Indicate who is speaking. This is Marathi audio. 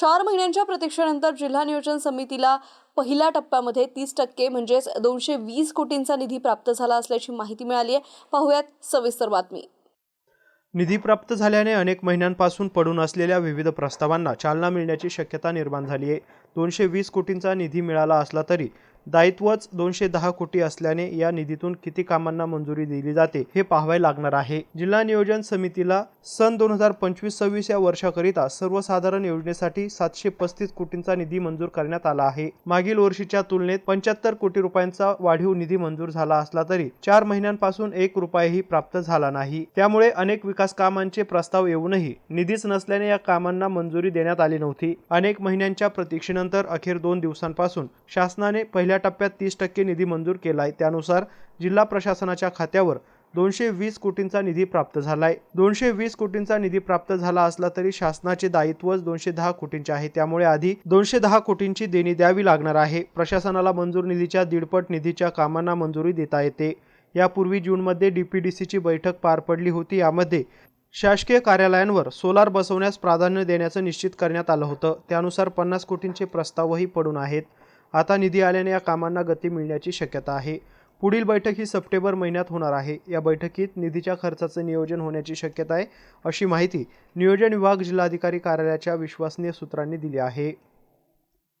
Speaker 1: चार महिन्यांच्या प्रतीक्षेनंतर जिल्हा नियोजन समितीला पहिल्या टप्प्यामध्ये तीस टक्के म्हणजेच दोनशे वीस कोटींचा निधी प्राप्त झाला असल्याची माहिती मिळाली आहे. पाहुयात सविस्तर बातमी.
Speaker 2: निधी प्राप्त झाल्याने अनेक महिन्यांपासून पडून असलेल्या विविध प्रस्तावांना चालना मिळण्याची शक्यता निर्माण झाली आहे. दोनशे वीस कोटींचा निधी मिळाला असला तरी दायित्वच दोनशे दहा कोटी असल्याने या निधीतून किती कामांना मंजुरी दिली जाते हे पाहावे लागणार आहे. जिल्हा नियोजन समितीला सन दोन हजार पंचवीस सव्वीस या वर्षाकरिता सर्वसाधारण योजनेसाठी सातशे पस्तीस कोटींचा निधी मंजूर करण्यात आला आहे. मागील वर्षीच्या तुलनेत पंच्याहत्तर कोटी रुपयांचा वाढीव निधी मंजूर झाला असला तरी चार महिन्यांपासून एक रुपयाही प्राप्त झाला नाही. त्यामुळे अनेक विकास कामांचे प्रस्ताव येऊनही निधीच नसल्याने या कामांना मंजुरी देण्यात आली नव्हती. अनेक महिन्यांच्या प्रतीक्षेनंतर अखेर दोन दिवसांपासून शासनाने पहिल्या टप्प्यात तीस टक्के निधी मंजूर केला आहे त्यानुसार जिल्हा प्रशासनाच्या खात्यावर दोनशे वीस कोटींचा निधी प्राप्त झालाय. दोनशे वीस कोटींचा निधी प्राप्त झाला असला तरी शासनाचे दायित्वच दोनशे दहा कोटींचे आहे. त्यामुळे आधी दोनशे दहा कोटींची देणी द्यावी लागणार आहे. प्रशासनाला मंजूर निधीच्या दीडपट निधीच्या कामांना मंजुरी देता येते. यापूर्वी जूनमध्ये डी पी डी सीची बैठक पार पडली होती. यामध्ये शासकीय कार्यालयांवर सोलार बसवण्यास प्राधान्य देण्याचं निश्चित करण्यात आलं होतं. त्यानुसार पन्नास कोटींचे प्रस्तावही पडून आहेत. आता निधी आल्याने या कामांना गती मिळण्याची शक्यता आहे. पुढील बैठक ही सप्टेंबर महिन्यात होणार आहे. या बैठकीत निधीच्या खर्चाचं नियोजन होण्याची शक्यता आहे अशी माहिती नियोजन विभाग जिल्हाधिकारी कार्यालयाच्या विश्वसनीय सूत्रांनी दिली आहे.